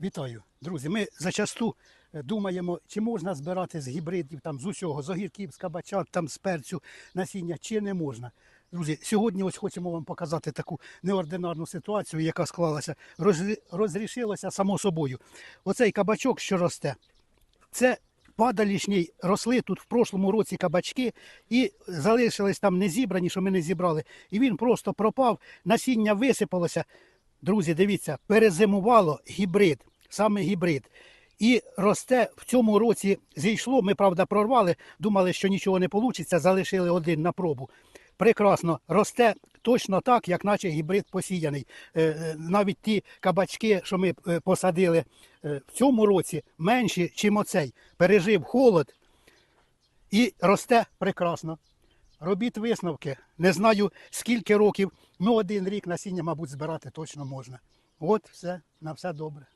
Вітаю, друзі. Ми зачасту е, думаємо, чи можна збирати з гібридів, там, з усього, з огірків, з кабачат, там, з перцю насіння, чи не можна. Друзі, сьогодні ось хочемо вам показати таку неординарну ситуацію, яка склалася. Розрі- Розрішилося само собою. Оцей кабачок, що росте, це падалішній росли тут в прошлому році кабачки і залишились там не зібрані, що ми не зібрали. І він просто пропав, насіння висипалося. Друзі, дивіться, перезимувало гібрид, саме гібрид. І росте в цьому році зійшло. Ми, правда, прорвали, думали, що нічого не вийде, залишили один на пробу. Прекрасно, росте точно так, як наче гібрид посіяний. Е, е, Навіть ті кабачки, що ми е, посадили в цьому році, менші, чим оцей. Пережив холод і росте прекрасно. Робіть висновки. Не знаю скільки років, ну один рік насіння, мабуть, збирати точно можна. От все, на все добре.